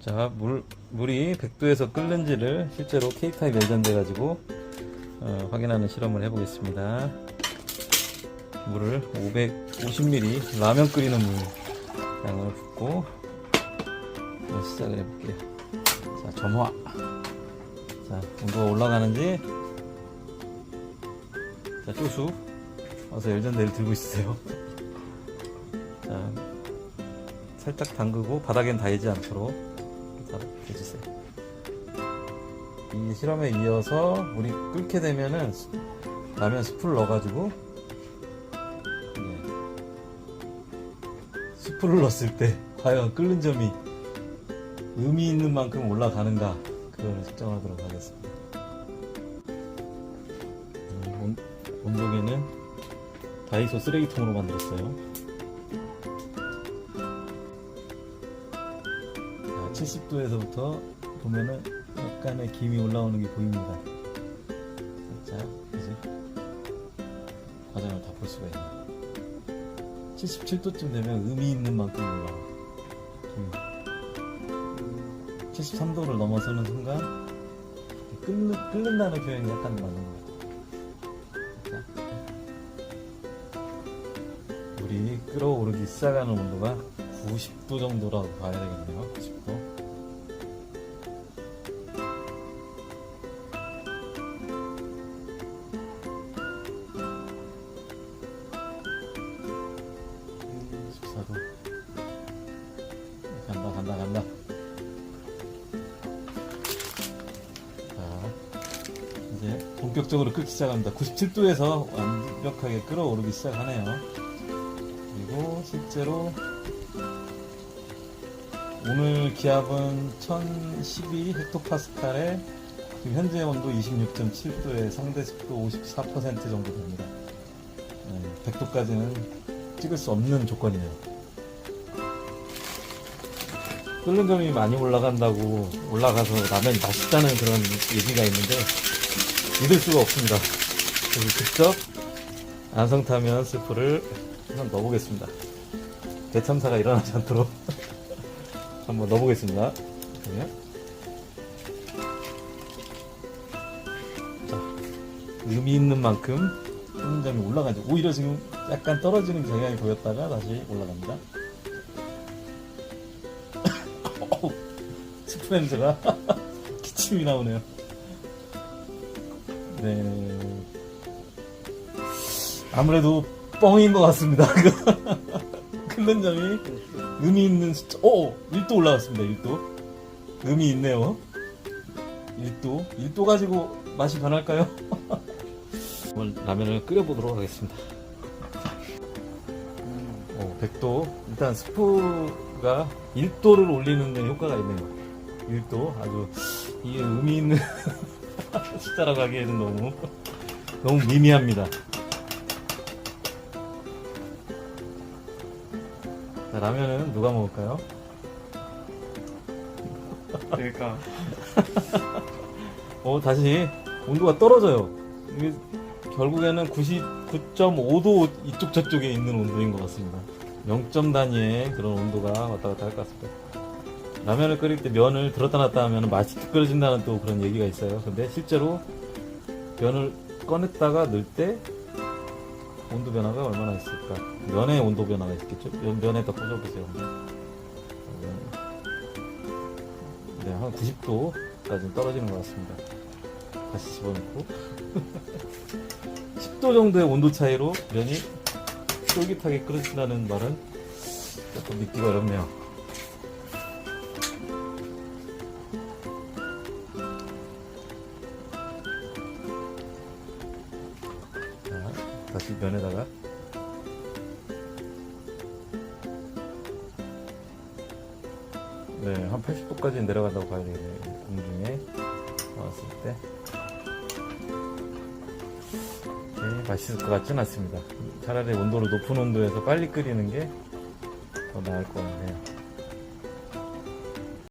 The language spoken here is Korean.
자, 물, 물이 100도에서 끓는지를 실제로 K타입 예전돼 가지고 어, 확인하는 실험을 해보겠습니다. 물을 550ml 라면 끓이는 물 양을 붓고 네, 시작을 해볼게요. 자, 점화. 자, 온도가 올라가는지 자, 쪼수 와서 열전대를 들고 있으세요. 자, 살짝 담그고 바닥엔 닿이지 않도록 다 해주세요. 이 실험에 이어서 물이 끓게 되면은 수- 라면 스프를 넣어가지고 네. 스프를 넣었을 때 과연 끓는 점이 의미 있는 만큼 올라가는가 그걸 측정하도록 하겠습니다. 음, 온, 온도계는 다이소 쓰레기통으로 만들었어요. 70도에서부터 보면은 약간의 김이 올라오는 게 보입니다. 살짝 이제 과정을 다 볼 수가 있네요. 77도쯤 되면 의미 있는 만큼 올라와. 김이. 73도를 넘어서는 순간 끓는, 끓는다는 표현이 약간 맞는 것 같아요. 자. 물이 끓어오르기 시작하는 온도가 90도 정도라고 봐야 되겠네요. 90도. 음, 14도. 간다, 간다, 간다. 자, 이제 본격적으로 끓기 시작합니다. 97도에서 완벽하게 끓어오르기 시작하네요. 그리고 실제로 오늘 기압은 1012 헥토파스칼에 지금 현재 온도 26.7도에 상대 습도 54% 정도 됩니다. 100도까지는 찍을 수 없는 조건이에요. 끓는 점이 많이 올라간다고 올라가서 라면이 맛있다는 그런 얘기가 있는데 믿을 수가 없습니다. 그래서 직접 안성타면 스프를 한번 넣어보겠습니다. 대참사가 일어나지 않도록 한번 넣어보겠습니다. 그러면 자, 의미 있는 만큼 끓는 점이 올라가죠. 오히려 지금 약간 떨어지는 경향이 보였다가 다시 올라갑니다. 스프 냄새가 기침이 나오네요. 네. 아무래도 뻥인 것 같습니다. 끓는 점이 의미 있는 숫자, 오! 1도 올라갔습니다, 1도. 의미 있네요. 1도. 1도 가지고 맛이 변할까요? 오늘 라면을 끓여보도록 하겠습니다. 어, 100도. 일단 스프가 1도를 올리는 데 효과가 있네요. 1도. 아주 이게 의미 있는 숫자라고 하기에는 너무, 너무 미미합니다. 자, 라면은 누가 먹을까요? 그러니까 어, 다시 온도가 떨어져요. 이게 결국에는 99.5도 이쪽 저쪽에 있는 온도인 것 같습니다. 0점 단위의 그런 온도가 왔다 갔다 할 것 같습니다. 라면을 끓일 때 면을 들었다 놨다 하면 맛이 끓여진다는 또 그런 얘기가 있어요. 근데 실제로 면을 꺼냈다가 넣을 때 온도 변화가 얼마나 있을까? 면의 온도 변화가 있겠죠? 면, 면에다 꽂아보세요. 네, 한 90도까지 떨어지는 것 같습니다. 다시 집어넣고 10도 정도의 온도 차이로 면이 쫄깃하게 끓여진다는 말은 조금 믿기가 어렵네요. 다시 면에다가 네, 한 80도까지 내려간다고 봐야 되겠네요. 공중에 나왔을 때. 네, 맛있을 것 같진 않습니다. 차라리 온도를 높은 온도에서 빨리 끓이는 게 더 나을 것 같네요.